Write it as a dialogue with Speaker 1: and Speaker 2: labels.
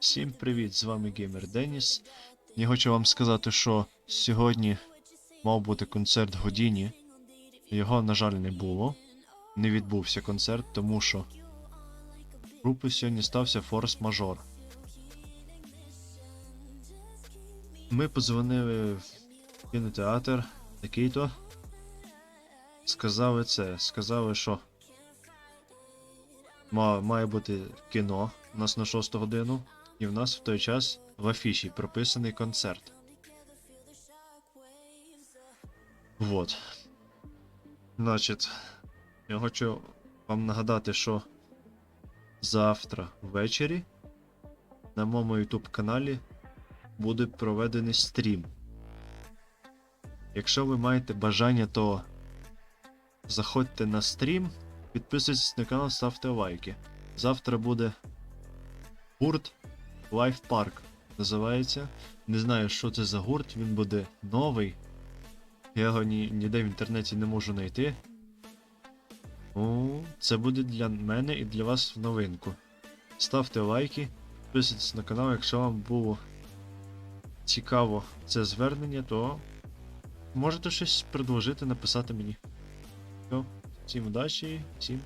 Speaker 1: Всім привіт! З вами Геймер Деніс. Я хочу вам сказати, що сьогодні мав бути концерт Годіні. Його, на жаль, не було. Не відбувся концерт, тому що групи сьогодні стався форс-мажор. Ми подзвонили в кінотеатр такий-то. Сказали це. Сказали, що має бути кіно у нас на 6 годину, і в нас в той час в афіші прописаний концерт. Вот. Значить, я хочу вам нагадати, що завтра ввечері на моєму YouTube каналі буде проведений стрім. Якщо ви маєте бажання, то заходьте на стрім, підписуйтесь на канал, ставте лайки. Завтра буде гурт Life Park називається. Не знаю, що це за гурт, він буде новий. Я його ні, ніде в інтернеті не можу знайти. Ну, це буде для мене і для вас в новинку. Ставте лайки, підписуйтесь на канал, якщо вам було цікаво це звернення, то можете щось предложити, написати мені. Все, всім удачі, всім